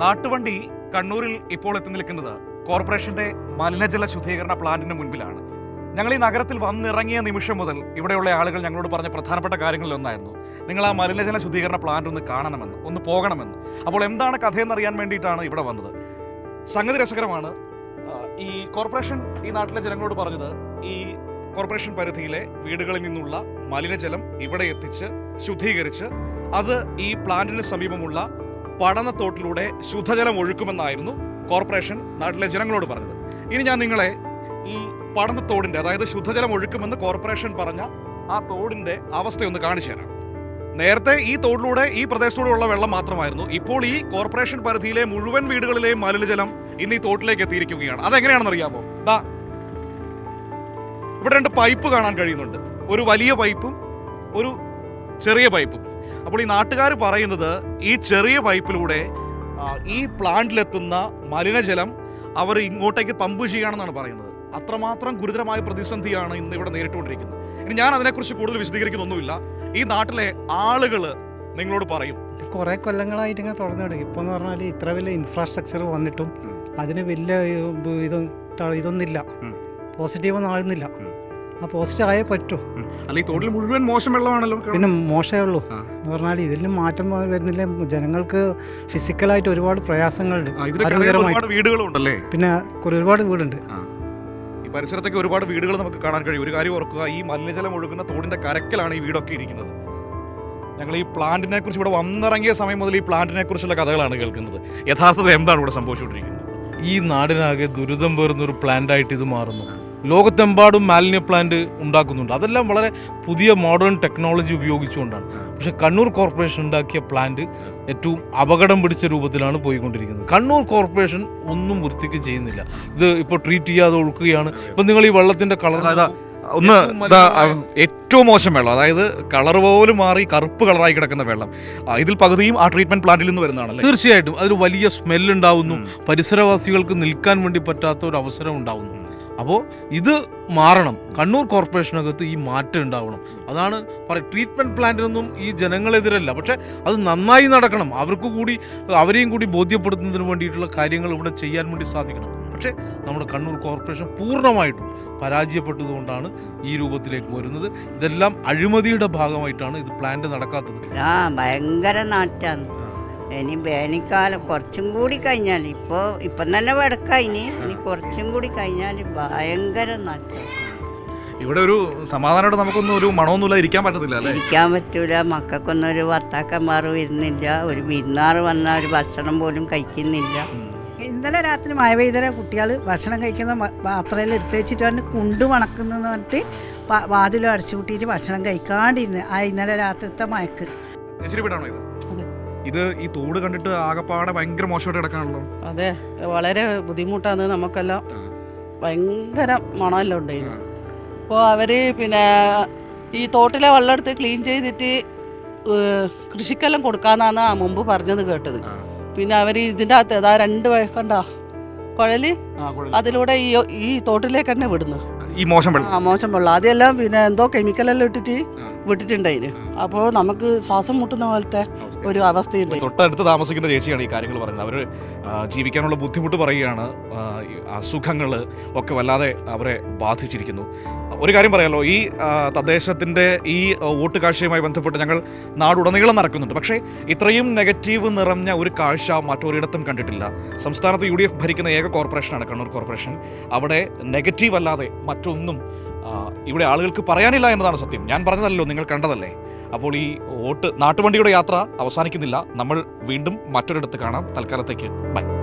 നാട്ടുവണ്ടി കണ്ണൂരിൽ ഇപ്പോൾ എത്തി നിൽക്കുന്നത് കോർപ്പറേഷന്റെ മലിനജല ശുദ്ധീകരണ പ്ലാന്റിന് മുൻപിലാണ്. ഞങ്ങൾ ഈ നഗരത്തിൽ വന്നിറങ്ങിയ നിമിഷം മുതൽ ഇവിടെയുള്ള ആളുകൾ ഞങ്ങളോട് പറഞ്ഞ പ്രധാനപ്പെട്ട കാര്യങ്ങളിൽ ഒന്നായിരുന്നു. നിങ്ങൾ ആ മലിനജല ശുദ്ധീകരണ പ്ലാന്റ് ഒന്ന് കാണണമെന്ന് ഒന്ന് പോകണമെന്ന്. അപ്പോൾ എന്താണ് കഥയെന്ന് അറിയാൻ വേണ്ടിയിട്ടാണ് ഇവിടെ വന്നത്. സംഗതി രസകരമാണ്. ഈ കോർപ്പറേഷൻ ഈ നാട്ടിലെ ജനങ്ങളോട് പറഞ്ഞത് ഈ കോർപ്പറേഷൻ പരിധിയിലെ വീടുകളിൽ നിന്നുള്ള മലിനജലം ഇവിടെ എത്തിച്ച് ശുദ്ധീകരിച്ച് അത് ഈ പ്ലാന്റിന് സമീപമുള്ള പഠനത്തോട്ടിലൂടെ ശുദ്ധജലം ഒഴുക്കുമെന്നായിരുന്നു കോർപ്പറേഷൻ നാട്ടിലെ ജനങ്ങളോട് പറഞ്ഞത്. ഇനി ഞാൻ നിങ്ങളെ ഈ പഠനത്തോടിന്റെ അതായത് ശുദ്ധജലം ഒഴുക്കുമെന്ന് കോർപ്പറേഷൻ പറഞ്ഞ ആ തോടിന്റെ അവസ്ഥയൊന്ന് കാണിച്ചു തരാം. നേരത്തെ ഈ തോടിലൂടെ ഈ പ്രദേശത്തൂടെ ഉള്ള വെള്ളം മാത്രമായിരുന്നു. ഇപ്പോൾ ഈ കോർപ്പറേഷൻ പരിധിയിലെ മുഴുവൻ വീടുകളിലെയും മലിനജലം ഇന്ന് ഈ തോട്ടിലേക്ക് എത്തിയിരിക്കുകയാണ്. അതെങ്ങനെയാണെന്ന് അറിയാമോ? ദാ ഇവിടെ രണ്ട് പൈപ്പ് കാണാൻ കഴിയുന്നുണ്ട്. ഒരു വലിയ പൈപ്പും ഒരു ചെറിയ പൈപ്പും. അപ്പോൾ ഈ നാട്ടുകാർ പറയുന്നത് ഈ ചെറിയ പൈപ്പിലൂടെ ഈ പ്ലാന്റിലെത്തുന്ന മലിനജലം അവർ ഇങ്ങോട്ടേക്ക് പമ്പ് ചെയ്യുകയാണെന്നാണ് പറയുന്നത്. അത്രമാത്രം ഗുരുതരമായ പ്രതിസന്ധിയാണ് ഇന്ന് ഇവിടെ നേരിട്ടുകൊണ്ടിരിക്കുന്നത്. ഇനി ഞാൻ അതിനെക്കുറിച്ച് കൂടുതൽ വിശദീകരിക്കുന്നൊന്നുമില്ല. ഈ നാട്ടിലെ ആളുകൾ നിങ്ങളോട് പറയും. കുറേ കൊല്ലങ്ങളായിട്ട് ഇങ്ങനെ തുറന്നു തുടങ്ങി ഇപ്പോൾ എന്ന് പറഞ്ഞാൽ ഇത്ര വലിയ ഇൻഫ്രാസ്ട്രക്ചർ വന്നിട്ടും. അതിന് വലിയ ഇതൊന്നും ഇതൊന്നില്ല പോസിറ്റീവ് ഒന്നും ആകുന്നില്ല. ആ പോസിറ്റീവ് ആയേ പറ്റൂ അല്ല ഈ തോട്ടിൽ മുഴുവൻ മോശം വെള്ളമാണല്ലോ. പിന്നെ മോശമേ ഉള്ളൂ. എന്ന് പറഞ്ഞാൽ ഇതിലും മാറ്റം വരുന്നില്ല. ജനങ്ങൾക്ക് ഫിസിക്കലായിട്ട് ഒരുപാട് പ്രയാസങ്ങളുണ്ട്. ആരോഗ്യകരമായിട്ട്. വീടുകളുണ്ടല്ലേ? പിന്നെ കുറെ- ഒരുപാട് വീടുണ്ട്. ഈ പരിസരത്തൊക്കെ ഒരുപാട് വീടുകൾ നമുക്ക് കാണാൻ കഴിയും. ഒരു കാര്യം ഓർക്കുക ഈ മലിനജലം ഒഴുകുന്ന തോടിന്റെ കരക്കലാണ് ഈ വീടൊക്കെ ഇരിക്കുന്നത്. ഞങ്ങൾ ഈ പ്ലാന്റിനെ കുറിച്ച് ഇവിടെ വന്നിറങ്ങിയ സമയം മുതൽ ഈ പ്ലാന്റിനെ കുറിച്ചുള്ള കഥകളാണ് കേൾക്കുന്നത്. യഥാർത്ഥത്തിൽ എന്താണ് ഇവിടെ സംഭവിച്ചുകൊണ്ടിരിക്കുന്നത്? ഈ നാടിനാകെ ദുരിതം പേർന്നൊരു ഒരു പ്ലാന്റായിട്ട് ഇത് മാറുന്നു. ലോകത്തെമ്പാടും മാലിന്യ പ്ലാന്റ് ഉണ്ടാക്കുന്നുണ്ട്. അതെല്ലാം വളരെ പുതിയ മോഡേൺ ടെക്നോളജി ഉപയോഗിച്ചുകൊണ്ടാണ്. പക്ഷെ കണ്ണൂർ കോർപ്പറേഷൻ ഉണ്ടാക്കിയ പ്ലാന്റ് ഏറ്റവും അപകടം പിടിച്ച രൂപത്തിലാണ് പോയിക്കൊണ്ടിരിക്കുന്നത്. കണ്ണൂർ കോർപ്പറേഷൻ ഒന്നും വൃത്തിക്ക് ചെയ്യുന്നില്ല. ഇത് ഇപ്പോൾ ട്രീറ്റ് ചെയ്യാതെ ഒഴുക്കുകയാണ്. ഇപ്പം നിങ്ങൾ ഈ വെള്ളത്തിന്റെ കളർ ഒന്ന് ഏറ്റവും മോശം വെള്ളം. അതായത് കളർ പോലും മാറി കറുപ്പ് കളറായി കിടക്കുന്ന വെള്ളം. ഇതിൽ പകുതിയും ആ ട്രീറ്റ്മെന്റ് പ്ലാന്റിൽ നിന്ന് വരുന്നതാണ് തീർച്ചയായിട്ടും. അതിൽ വലിയ സ്മെല്ലുണ്ടാവുന്നു പരിസരവാസികൾക്ക് നിൽക്കാൻ വേണ്ടി പറ്റാത്ത ഒരു അവസരം ഉണ്ടാവുന്നു. അപ്പോൾ ഇത് മാറണം. കണ്ണൂർ കോർപ്പറേഷനകത്ത് ഈ മാറ്റം ഉണ്ടാവണം. അതാണ് പറ ട്രീറ്റ്മെന്റ് പ്ലാന്റിനൊന്നും ഈ ജനങ്ങളെതിരല്ല. പക്ഷേ അത് നന്നായി നടക്കണം. അവർക്ക് കൂടി അവരെയും കൂടി ബോധ്യപ്പെടുത്തുന്നതിന് വേണ്ടിയിട്ടുള്ള കാര്യങ്ങൾ ഇവിടെ ചെയ്യാൻ വേണ്ടി സാധിക്കണം. പക്ഷേ നമ്മുടെ കണ്ണൂർ കോർപ്പറേഷൻ പൂർണമായിട്ടും പരാജയപ്പെട്ടതുകൊണ്ടാണ് ഈ രൂപത്തിലേക്ക് വരുന്നത്. ഇതെല്ലാം അഴിമതിയുടെ ഭാഗമായിട്ടാണ് ഇത് പ്ലാന്റ് നടക്കാത്തത്. ഭയങ്കര നാറ്റാണ്. ഇനി വേനൽക്കാലം കുറച്ചും കൂടി കഴിഞ്ഞാൽ ഇപ്പോൾ ഇപ്പം തന്നെ വെടക്കായിനി ഇനി കുറച്ചും കൂടി കഴിഞ്ഞാൽ ഭയങ്കര നാറ്റാണ് ഇവിടെ ഒരു സമാധാനമായിട്ട് നമുക്കൊന്നും ഒരു മണമൊന്നുമില്ല ഇരിക്കാൻ പറ്റത്തില്ല അല്ലേ? ഇരിക്കാൻ പറ്റൂല മക്കൾക്കൊന്നും ഒരു ഭർത്താക്കന്മാർ വരുന്നില്ല ഒരു വിരുന്നാർ വന്ന ഒരു ഭക്ഷണം പോലും കഴിക്കുന്നില്ല. ഇന്നലെ രാത്രി മഴ പെയ്തരെ കുട്ടികൾ ഭക്ഷണം കഴിക്കുന്ന പാത്രയിൽ എടുത്ത് വെച്ചിട്ട് പറഞ്ഞ് കുണ്ടു മണക്കുന്നെന്ന് പറഞ്ഞിട്ട് വാതിലും അടച്ചു കൂട്ടിയിട്ട് ഭക്ഷണം കഴിക്കാണ്ടിരുന്ന്. ആ ഇന്നലെ രാത്രിത്തെ മയക്ക്. ശരി വീടാണോ ഇത്. ഇത് ഈ തോട് കണ്ടിട്ട് ആകപ്പാടെ ഭയങ്കര മോശമായിട്ട് കിടക്കാണല്ലോ. അതെ വളരെ ബുദ്ധിമുട്ടാണ് നമുക്കെല്ലാം. ഭയങ്കര മണമെല്ലാം ഉണ്ടായിരുന്നു. അപ്പോൾ അവർ പിന്നെ ഈ തോട്ടിലെ വെള്ളം എടുത്ത് ക്ലീൻ ചെയ്തിട്ട് കൃഷിക്കെല്ലാം കൊടുക്കാന്നാണ് ആ മുമ്പ് പറഞ്ഞത് കേട്ടത്. പിന്നെ അവർ ഇതിന്റെ അകത്ത് അതാ രണ്ട് വയക്കണ്ട കുഴൽ അതിലൂടെ ഈ ഈ തോട്ടിലേക്ക് തന്നെ വിടുന്നു. ഈ മോശം വെള്ളം. ആ മോശം വെള്ളം. അതെല്ലാം പിന്നെ എന്തോ കെമിക്കലെല്ലാം ഇട്ടിട്ട് ആ. വിട്ടിട്ടുണ്ടായിന് അപ്പോൾ നമുക്ക് ശ്വാസം മുട്ടുന്ന പോലത്തെ ഒരു അവസ്ഥയുണ്ട്. തൊട്ടടുത്ത് താമസിക്കുന്ന ചേച്ചിയാണ് ഈ കാര്യങ്ങൾ പറയുന്നത്. അവർ ജീവിക്കാനുള്ള ബുദ്ധിമുട്ട് പറയുകയാണ്. അസുഖങ്ങൾ ഒക്കെ വല്ലാതെ അവരെ ബാധിച്ചിരിക്കുന്നു. ഒരു കാര്യം പറയാലോ. ഈ തദ്ദേശത്തിന്റെ ഈ വോട്ട് കാഴ്ചയുമായി ബന്ധപ്പെട്ട് ഞങ്ങൾ നാടുടനീളം നടക്കുന്നുണ്ട്. പക്ഷേ ഇത്രയും നെഗറ്റീവ് നിറഞ്ഞ ഒരു കാഴ്ച മറ്റൊരിടത്തും കണ്ടിട്ടില്ല. സംസ്ഥാനത്ത് യു ഭരിക്കുന്ന ഏക കോർപ്പറേഷനാണ് കണ്ണൂർ കോർപ്പറേഷൻ. അവിടെ നെഗറ്റീവ് അല്ലാതെ മറ്റൊന്നും ഇവിടെ ആളുകൾക്ക് പറയാനില്ല എന്നതാണ് സത്യം. ഞാൻ പറഞ്ഞതല്ലോ നിങ്ങൾ കണ്ടതല്ലേ. അപ്പോൾ ഈ വോട്ട് നാട്ടുവണ്ടിയുടെ യാത്ര അവസാനിക്കുന്നില്ല. നമ്മൾ വീണ്ടും മറ്റൊരിടത്ത് കാണാം. തൽക്കാലത്തേക്ക് ബൈ.